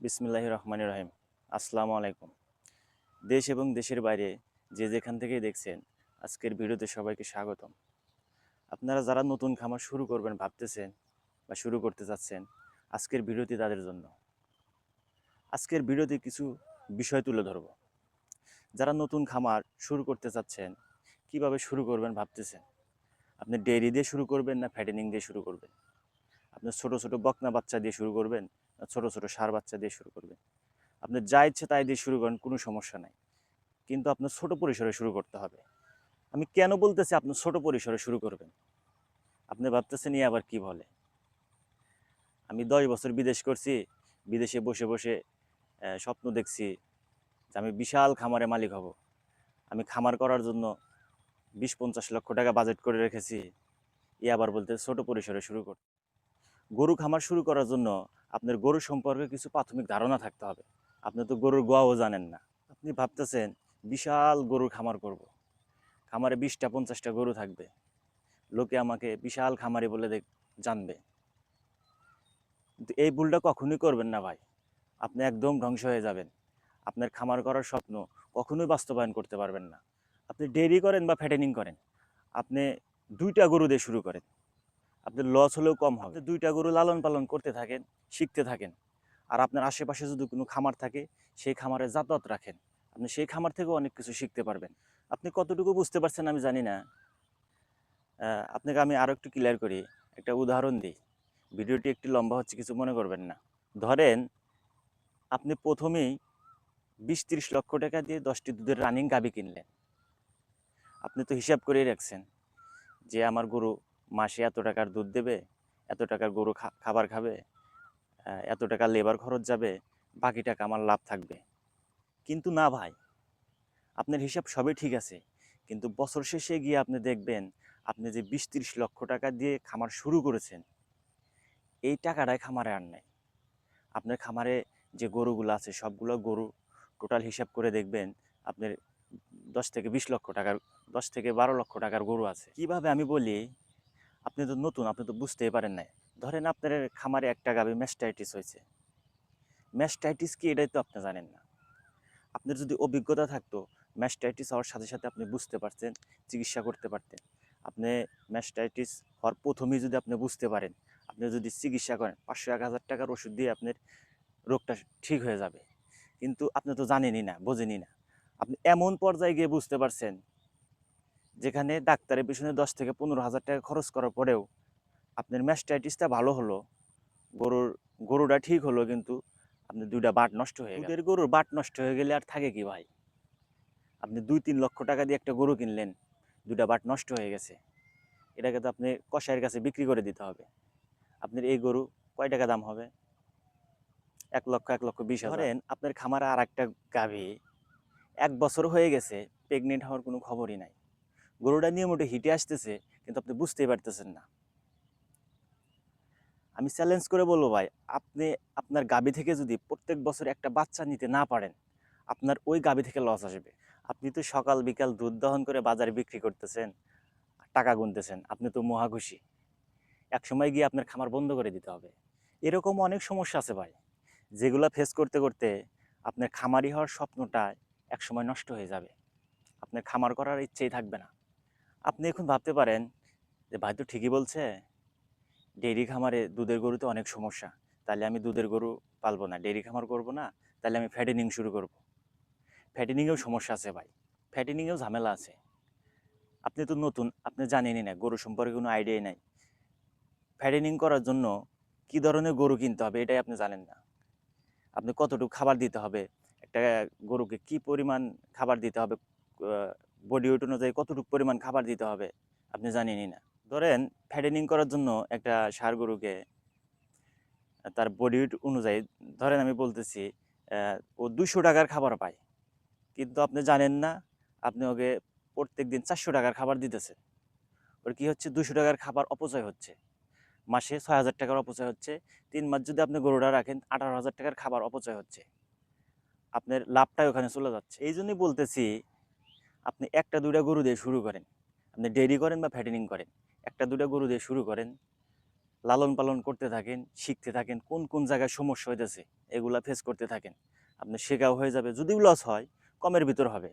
বিসমিল্লাহ রহমান রহিম। আসসালামু আলাইকুম। দেশ এবং দেশের বাইরে যে যেখান থেকেই দেখছেন, আজকের ভিডিওতে সবাইকে স্বাগতম। আপনারা যারা নতুন খামার শুরু করবেন, ভাবতেছেন বা শুরু করতে চাচ্ছেন, আজকের ভিডিওটি তাদের জন্য। আজকের ভিডিওতে কিছু বিষয় তুলে ধরব। যারা নতুন খামার শুরু করতে চাচ্ছেন, কীভাবে শুরু করবেন ভাবতেছেন? আপনি ডেয়ারি দিয়ে শুরু করবেন না ফ্যাটেনিং দিয়ে শুরু করবেন? আপনি ছোট ছোট বকনা বাচ্চা দিয়ে শুরু করবেন? ছোট ছোট সার বাচ্চা দিয়ে শুরু করবেন আপনি যা ইচ্ছে তাই দিয়ে শুরু করেন, কোনো সমস্যা নাই। কিন্তু আপনার ছোট পরিসরে শুরু করতে হবে। আমি কেন বলতেছি আপনি ছোট পরিসরে শুরু করবেন? আপনি ভাবতেছেন ই আবার কি বলে? আমি দশ বছর বিদেশ করছি, বিদেশে বসে বসে স্বপ্ন দেখছি যে আমি বিশাল খামারে মালিক হব। আমি খামার করার জন্য বিশ পঞ্চাশ লক্ষ টাকা বাজেট করে রেখেছি। ই আবার বলতে ছোট পরিসরে শুরু করতে গরু খামার শুরু করার জন্য আপনার গরু সম্পর্কে কিছু প্রাথমিক ধারণা থাকতে হবে। আপনি তো গরুর গোয়াও জানেন না। আপনি ভাবতেছেন বিশাল গরুর খামার করব। খামারে বিশটা, পঞ্চাশটা গরু থাকবে। লোকে আমাকে বিশাল খামারি বলে দেখ, জানবে। কিন্তু এই ভুলটা কখনোই করবেন না ভাই। আপনি একদম ধ্বংস হয়ে যাবেন। আপনার খামার করার স্বপ্ন কখনোই বাস্তবায়ন করতে পারবেন না। আপনি ডেয়ারি করেন বা ফ্যাটেনিং করেন। আপনি দুইটা গরু দিয়ে শুরু করেন। আপনার লস হলেও কম হবে। দুইটা গরু লালন পালন করতে থাকেন, শিখতে থাকেন। আর আপনার আশেপাশে যদি কোনো খামার থাকে, সেই খামারে যাতায়াত রাখেন। আপনি সেই খামার থেকেও অনেক কিছু শিখতে পারবেন। আপনি কতটুকু বুঝতে পারছেন আমি জানি না। আপনাকে আমি আরও একটু ক্লিয়ার করি, একটা উদাহরণ দিই। ভিডিওটি একটু লম্বা হচ্ছে, কিছু মনে করবেন না। ধরেন, আপনি প্রথমেই বিশ তিরিশ লক্ষ টাকা দিয়ে দশটি দুধের রানিং গাবি কিনলেন। আপনি তো হিসাব করেই রাখছেন যে আমার গরু মাসে এত টাকার দুধ দেবে, এত টাকার গরু খাবার খাবে এত টাকা লেবার খরচ যাবে, বাকি টাকা আমার লাভ থাকবে। কিন্তু না ভাই, আপনার হিসাব সবই ঠিক আছে। কিন্তু বছর শেষে গিয়ে আপনি দেখবেন, আপনি যে বিশ তিরিশ লক্ষ টাকা দিয়ে খামার শুরু করেছেন, এই টাকাটাই খামারে আর নেই। আপনার খামারে যে গরুগুলো আছে, সবগুলো গরু টোটাল হিসাব করে দেখবেন, আপনার দশ থেকে বিশ লক্ষ টাকার, দশ থেকে বারো লক্ষ টাকার গরু আছে। কীভাবে আমি বলি আপনি তো নতুন, আপনি তো বুঝতেই পারেন নাই। ধরেন আপনার খামারে একটা গাভী ম্যাস্টাইটিস হয়েছে। ম্যাস্টাইটিস কি এটাই তো আপনি জানেন না। আপনার যদি অভিজ্ঞতা থাকতো ম্যাস্টাইটিস হওয়ার সাথে সাথে আপনি বুঝতে পারতেন, চিকিৎসা করতে পারতেন। আপনি ম্যাস্টাইটিস হওয়ার প্রথমেই যদি আপনি বুঝতে পারেন, আপনি যদি চিকিৎসা করেন, পাঁচশো এক হাজার টাকার ওষুধ দিয়ে আপনার রোগটা ঠিক হয়ে যাবে। কিন্তু আপনি তো জানেনই না, বোঝেনই না। আপনি এমন পর্যায়ে গিয়ে বুঝতে পারছেন যেখানে ডাক্তারের পিছনে দশ থেকে পনেরো হাজার টাকা খরচ করার পরেও আপনার ম্যাস্টাইটিসটা ভালো হলো গরুর গরুটা ঠিক হলো কিন্তু আপনি দুইটা বাট নষ্ট হয়ে গেল। গরুর বাট নষ্ট হয়ে গেলে আর থাকে কি ভাই? আপনি দুই তিন লক্ষ টাকা দিয়ে একটা গরু কিনলেন দুইটা বাট নষ্ট হয়ে গেছে। এটাকে তো আপনি কষাইয়ের কাছে বিক্রি করে দিতে হবে। আপনার এই গরু কয় টাকা দাম হবে? এক লক্ষ এক লক্ষ বিশ ধরেন আপনার খামারে আর একটা গাভী এক বছর হয়ে গেছে প্রেগনেন্ট হওয়ার কোনো খবরই নাই। গরুটা নিয়ে মোটে হিটে আসতেছে, কিন্তু আপনি বুঝতেই পারতেছেন না। আমি চ্যালেঞ্জ করে বলব ভাই, আপনি, আপনার গাবি থেকে যদি প্রত্যেক বছর একটা বাচ্চা নিতে না পারেন, আপনার ওই গাবি থেকে লস আসবে। আপনি তো সকাল, বিকাল দুধ দহন করে বাজারে বিক্রি করতেছেন, টাকা গুনতেছেন, আপনি তো মহা খুশি। এক সময় গিয়ে আপনার খামার বন্ধ করে দিতে হবে। এরকম অনেক সমস্যা আছে ভাই, যেগুলো ফেস করতে করতে আপনার খামারি হওয়ার স্বপ্নটা এক সময় নষ্ট হয়ে যাবে। আপনার খামার করার ইচ্ছেই থাকবে না। আপনি এখন ভাবতে পারেন যে, ভাই তো ঠিকই বলছে, ডেইরি খামারে দুধের গরুতে অনেক সমস্যা। তাহলে আমি দুধের গরু পালবো না, ডেইরি খামার করব না, তাহলে আমি ফ্যাটেনিং শুরু করব। ফ্যাটেনিংয়েও সমস্যা আছে ভাই। ফ্যাটেনিংয়েও ঝামেলা আছে। আপনি তো নতুন, আপনি জানেনই না, গরু সম্পর্কে কোনো আইডিয়াই নাই। ফ্যাটেনিং করার জন্য কি ধরনের গরু কিনতে হবে এটাই আপনি জানেন না। আপনি কতটুকু খাবার দিতে হবে, একটা গরুকে কি পরিমাণ খাবার দিতে হবে বডি ওয়েট অনুযায়ী কতটুকু পরিমাণ খাবার দিতে হবে, আপনি জানেনই না। ধরেন ফ্যাটেনিং করার জন্য একটা ষাঁড় গরুকে, তার বডি ওয়েট অনুযায়ী, ধরেন আমি বলতেছি ও দুশো টাকার খাবার পায়, কিন্তু আপনি জানেন না, আপনি ওকে প্রত্যেক দিন চারশো টাকার খাবার দিতেছে ওর কি হচ্ছে? দুশো টাকার খাবার অপচয় হচ্ছে। মাসে ছয় হাজার টাকার অপচয় হচ্ছে। তিন মাস যদি আপনি গরুটা রাখেন, আঠারো হাজার টাকার খাবার অপচয় হচ্ছে। আপনার লাভটাই ওখানে চলে যাচ্ছে। এই জন্যই বলতেছি আপনি একটা, দুইটা গরু দিয়ে শুরু করেন। আপনি ডেয়ারি করেন বা ফ্যাটেনিং করেন। একটা দুটা গরু দিয়ে শুরু করেন। লালন পালন করতে থাকেন, শিখতে থাকেন, কোন কোন জায়গায় সমস্যা হইতেছে, এগুলা ফেস করতে থাকেন। আপনার শেখাও হয়ে যাবে। যদিও লস হয়, কমের ভিতর হবে।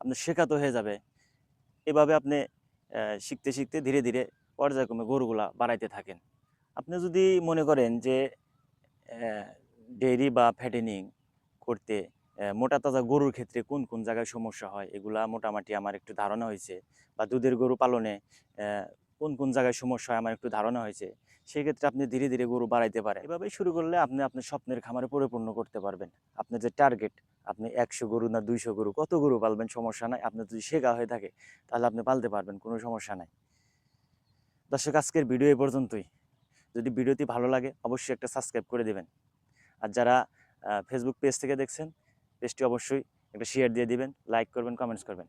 আপনার শেখা তো হয়ে যাবে। এভাবে আপনি শিখতে শিখতে ধীরে ধীরে পর্যায়ক্রমে গরুগুলা বাড়াইতে থাকেন। আপনি যদি মনে করেন যে ডেইরি বা ফ্যাটেনিং করতে মোটা তাজা গরুর ক্ষেত্রে কোন কোন জায়গায় সমস্যা হয়? এগুলা মোটামুটি আমার একটু ধারণা হয়েছে। বা দুধের গরু পালনে কোন কোন জায়গায় সমস্যা হয় আমার একটু ধারণা হয়েছে। সেক্ষেত্রে আপনি ধীরে ধীরে গরু বাড়াইতে পারেন। এভাবেই শুরু করলে আপনি আপনার স্বপ্নের খামারে পরিপূর্ণ করতে পারবেন। আপনার যে টার্গেট, আপনি একশো গরু না দুইশো গরু, কত গরু পালবেন সমস্যা নাই। আপনার যদি শেখা হয়ে থাকে, তাহলে আপনি পালতে পারবেন, কোনো সমস্যা নাই। দর্শক, আজকের ভিডিও এ পর্যন্তই। যদি ভিডিওটি ভালো লাগে, অবশ্যই একটা সাবস্ক্রাইব করে দেবেন। আর যারা ফেসবুক পেজ থেকে দেখছেন পেজটি অবশ্যই একটা শেয়ার দিয়ে দিবেন লাইক করবেন কমেন্টস করবেন।